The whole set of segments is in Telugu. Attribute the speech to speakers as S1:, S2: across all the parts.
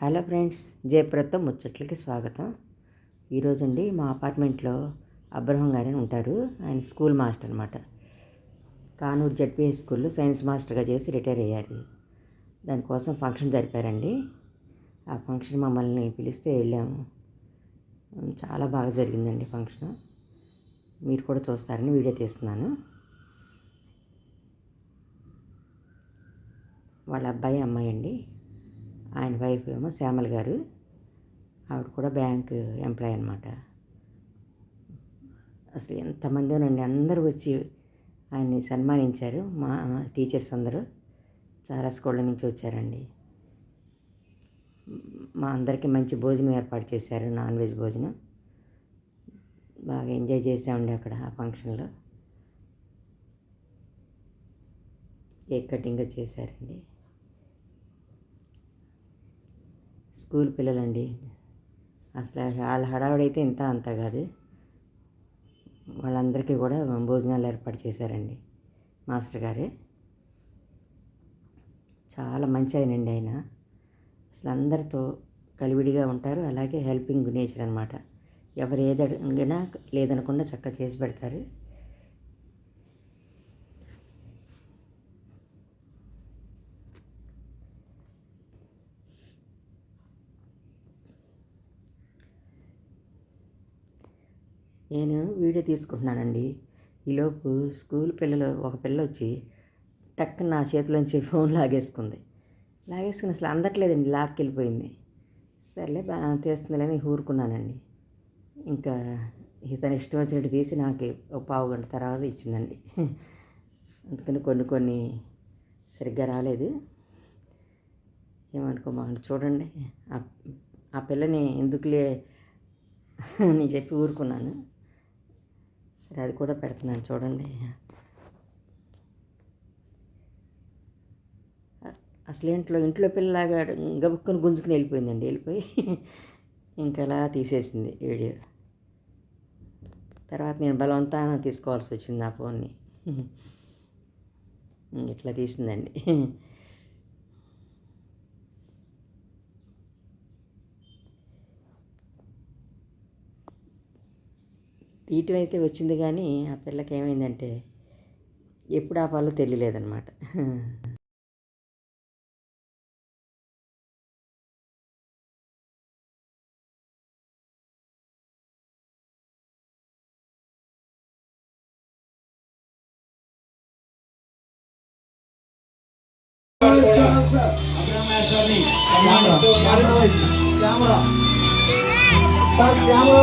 S1: హలో ఫ్రెండ్స్ జయప్రదతో ముచ్చట్లకి స్వాగతం. ఈరోజు అండి మా అపార్ట్మెంట్లో అబ్రహం గారు ఉంటారు ఆయన స్కూల్ మాస్టర్ అనమాట కానూరు జడ్పీహెచ్ స్కూల్లో సైన్స్ మాస్టర్గా చేసి రిటైర్ అయ్యారు. దానికోసం ఫంక్షన్ జరిపారండి. ఆ ఫంక్షన్ మమ్మల్ని పిలిస్తే వెళ్ళాము. చాలా బాగా జరిగిందండి ఫంక్షన్. మీరు కూడా చూస్తారని వీడియో తీస్తున్నాను. వాళ్ళ అబ్బాయి అమ్మాయి అండి. ఆయన వైఫ్ ఏమో శ్యామల గారు. ఆవిడ కూడా బ్యాంక్ ఎంప్లాయ్ అనమాట అసలు ఎంతమందినండి అందరూ వచ్చి ఆయన్ని సన్మానించారు. మా మా టీచర్స్ అందరూ చాలా స్కూళ్ళ నుంచి వచ్చారండి. మా అందరికీ మంచి భోజనం ఏర్పాటు చేశారు నాన్ వెజ్ భోజనం. బాగా ఎంజాయ్ చేసామండి అక్కడ ఆ ఫంక్షన్లో. కేక్ కటింగ్ చేశారండి. స్కూల్ పిల్లలండి. అసలు వాళ్ళ హడావుడైతే ఇంత అంత కాదు. వాళ్ళందరికీ కూడా భోజనాలు ఏర్పాటు చేశారండి మాస్టర్ గారే. చాలా మంచి ఆయనండి ఆయన. అసలు అందరితో కలివిడిగా ఉంటారు. అలాగే హెల్పింగ్ నేచర్ అనమాట ఎవరు ఏది అడిగినా లేదనకుండా చక్కగా చేసి పెడతారు. నేను వీడియో తీసుకుంటున్నానండి. ఈలోపు స్కూల్ పిల్లలు ఒక పిల్ల వచ్చి టక్ నా చేతిలోంచి ఫోన్ లాగేసుకుంది. లాగేసుకుని అసలు అందట్లేదండి లాక్కెళ్ళిపోయింది. సర్లే బాగా తీస్తుందిలేని ఊరుకున్నానండి. ఇంకా ఇతను ఇష్టం వచ్చినట్టు తీసి నాకు ఒక పావు గంట తర్వాత ఇచ్చిందండి. అందుకని కొన్ని కొన్ని సరిగ్గా రాలేదు. ఏమనుకోమాకండి చూడండి. ఆ పిల్లని ఎందుకులే అని చెప్పి ఊరుకున్నాను. సరే అది కూడా పెడుతున్నాను చూడండి. అసలు ఇంట్లో ఇంట్లో పిల్లలాగా గబుక్కుని గుంజుకుని వెళ్ళిపోయిందండి వెళ్ళిపోయి ఇంకా అలా తీసేసింది వీడియో. తర్వాత నేను బలవంతాన తీసుకోవాల్సి వచ్చింది నా ఫోన్ని. ఇట్లా తీసిందండి. తీయటం అయితే వచ్చింది కానీ ఆ పిల్లకి ఏమైందంటే ఎప్పుడు ఆపాలో తెలియలేదన్నమాట.
S2: Camera
S3: sir camera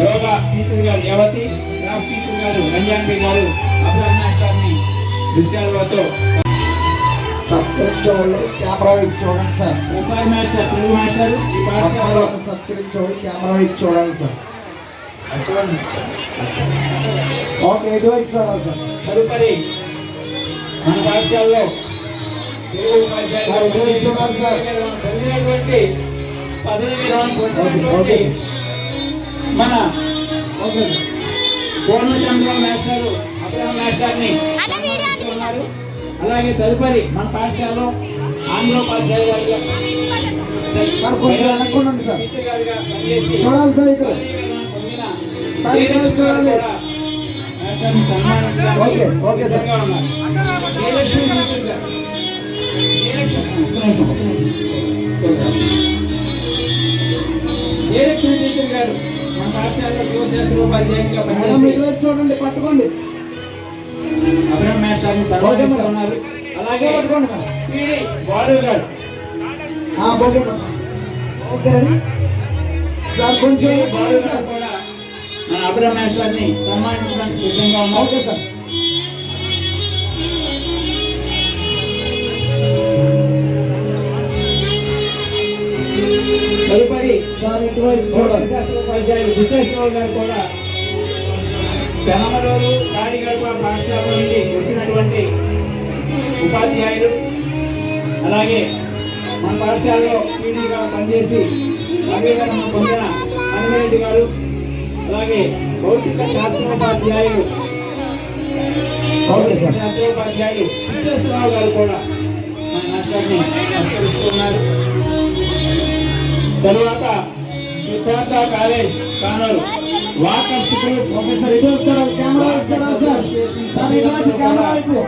S3: yoga teacher గారు రేవతి క్రాఫ్ట్ టీచర్ గారు కళ్యాణి గారు అబ్రహ్మ గారిని దృశ్యాలతో
S4: సత్కరించేవాళ్ళు కెమెరా వైపు చూడండి sir.
S3: Prasad master Telugu master ఈ పాఠశాలలో
S4: సత్కరించేవాళ్ళు కెమెరా వైపు చూడాలి సార్. ఓకే ఎటువైపు చూడాలి సార్?
S3: తదుపరి మన పాఠశాలలో తెలుగు ఉపాధ్యాయులు
S4: సార్, ఇటు వైపు చూడాలి సార్.
S3: పొందినటువంటి పదవి మన
S4: okay sir
S3: Purnachandra master Abraham మాస్టర్ని ఉన్నారు అలాగే తదుపరి మన పాఠశాలలో ఆంగ్లోపాధ్యాయులుగా
S4: సార్, కొంచెం ఉండండి సార్. చూడాలి సార్ ఇటు సార్, ఇటు చూడాలి. Okay, okay
S3: sir. ఉన్నారు. జయలక్ష్మి టీచర్ గారు.
S4: చూడండి పట్టుకోండి
S3: ఉన్నారు
S4: అలాగే పట్టుకోండి ఓకే రెడీ సార్ కొంచెం సార్
S3: కూడా మన అబ్రహం సన్మానించడానికి సిద్ధంగా
S4: ఓకే సార్. సార్ ఇటువైపు
S3: ఉపాధ్యాయులు బుచ్చేశ్వరరావు గారు కూడా పెనమలూరు కాడిగడప పాఠశాల నుండి వచ్చినటువంటి ఉపాధ్యాయులు అలాగే మన పాఠశాలలో పీడీగా పనిచేసి నవీకరణ పొందిన హనుమరెడ్డి గారు అలాగే భౌతిక శాస్త్రోపాధ్యాయులు శాస్త్రోపాధ్యాయులు పిచ్చేశ్వరరావు గారు కూడా మన నష్టాన్ని సత్కరిస్తున్నారు తరువాత Siddhartha college Kanuru. Walkers group
S4: okay sir ఇటువైపు చూడాలి కెమెరా చూడాలి సార్. సార్ ఇటువైపు కెమెరా వైపు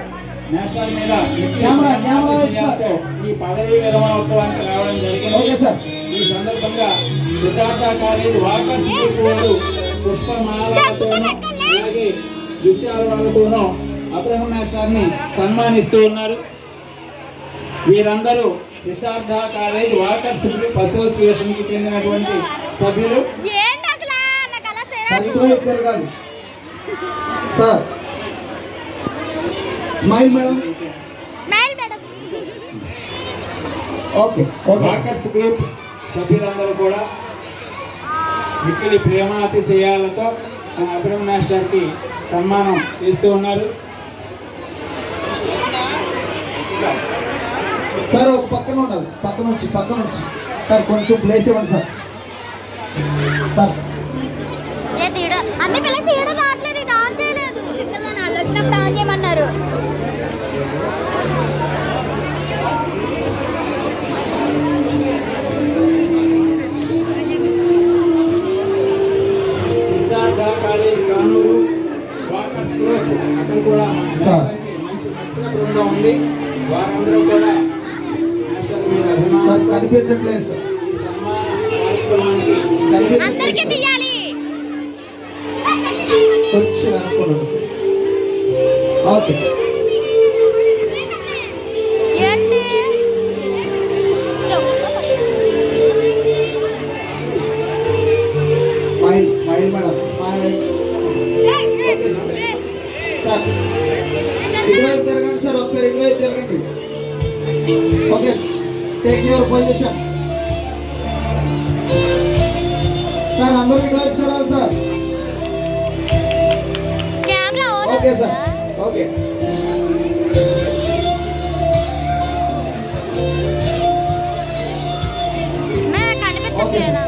S3: నేషనల్ మీద
S4: కెమెరా, కెమెరా సార్.
S3: ఈ పదవీ విరమణోత్సవానికి రావడం జరిగింది.
S4: Okay sir.
S3: ఈ సందర్భంగా సిద్ధార్థ కాలేజ్ వాకర్స్ గ్రూప్ వారు పుష్పమాలతోనూ అలాగే విషయాల వాళ్ళతోనూ అబ్రహం మాస్టర్ని సన్మానిస్తూ ఉన్నారు. వీరందరూ సిద్ధార్థ కాలేజ్ వాకర్స్ గ్రూప్ అసోసియేషన్కి చెందినటువంటి సభ్యులు.
S4: సార్ ఇటువైపు తిరగాలి sir.
S2: Smile madam.
S4: Smile madam. Okay.
S3: Walkers group సభ్యులందరూ కూడా మిక్కిలి ప్రేమాతిశయాలతో మాస్టర్కి సన్మానం చేస్తూ ఉన్నారు.
S4: సార్ ఒక పక్కన ఉండాలి. పక్క నుంచి పక్క నుంచి సార్ కొంచెం ప్లేస్ ఇవ్వండి సార్. సార్.
S2: అన్ని పిల్లలు తీయడం రావట్లేదు ఆన్ చేయలేదు. పిల్లలు వచ్చినప్పుడు ఆన్ చేయమన్నారు.
S3: అందరికీ
S2: తీయాలి.
S4: కొంచెం అనుకోండి
S2: okay.
S4: Smile smile madam smile sir ఇటువైపు తిరగండి సార్ ఒకసారి ఇటువైపు తిరగండి. Okay take your position sir అందరూ ఇటువైపు చూడాలి sir
S2: camera on
S4: okay sir okay
S2: మే కనిపించట్లేదా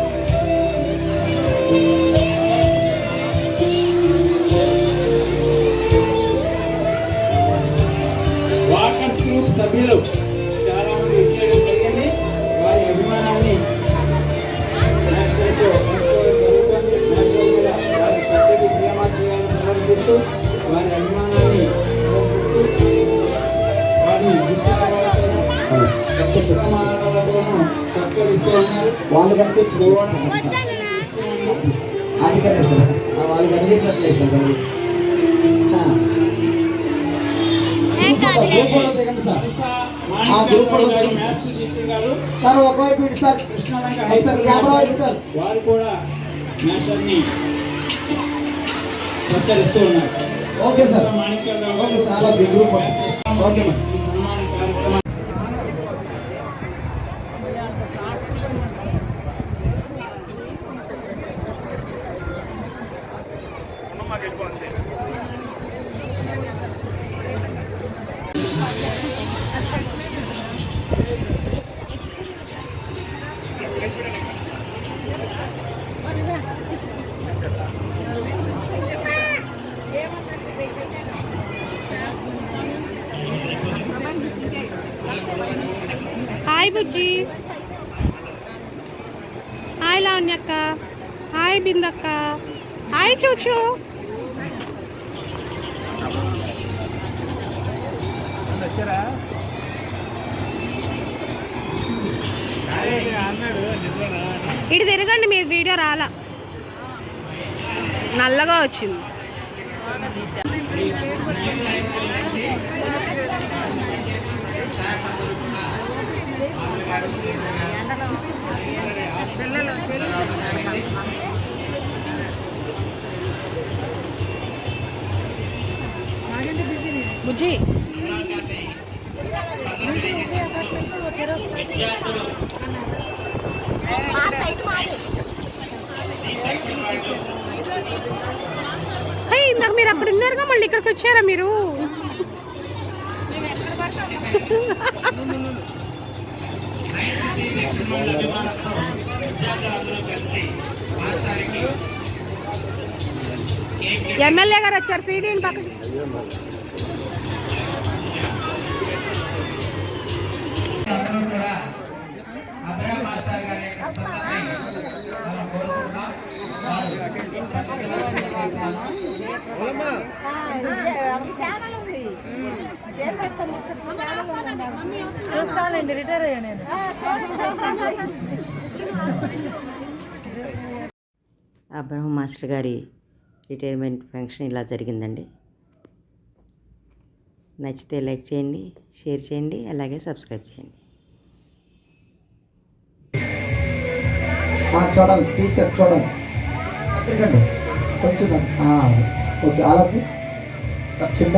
S3: వారి అభిమానాన్ని వారిని ఉన్నారు
S4: వాళ్ళు
S2: వద్దాను
S4: అందుకనే సార్ ఆ వాళ్ళు కనిపించట్లేదు సార్ మరి. ఆ,
S2: ఏం కాదులే.
S4: గ్రూప్ ఫోటో దిగండి సార్. ఆ దిగండి ఒకవైపు ఇటు సార్. కెమెరా వైపు సార్.
S3: వారు కూడా
S4: ఓకే సార్
S3: మాణిక్యరావు గారు
S4: ఓకే సార్ అలా మీ group
S3: photo okay madam
S5: hi Bujji. Hi లావణ్యక్క. Hi బిందక్క. హాయ్ చూచు. ఇటు తిరగండి మీరు వీడియో రాలా. నల్లగా వచ్చింది. బుజ్జి. ఇందాక మీరు అక్కడ ఉన్నారుగా మళ్ళీ ఇక్కడికి వచ్చారా మీరు? ఎమ్మెల్యే గారు వచ్చారు సీడీని పక్కన
S3: అందరూ కూడా అబ్రహం మాస్టర్ గారి యొక్క స్పందనని మనం వారు స్పందించవలసిందిగా కోరుతున్నాను.
S1: అబ్రహం మాస్టర్ గారి రిటైర్మెంట్ ఫంక్షన్ ఇలా జరిగిందండి. నచ్చితే లైక్ చేయండి షేర్ చేయండి అలాగే సబ్స్క్రైబ్ చేయండి.
S4: చూడండి చూడండి. కొంచెం ఆ, ఓకే చిన్న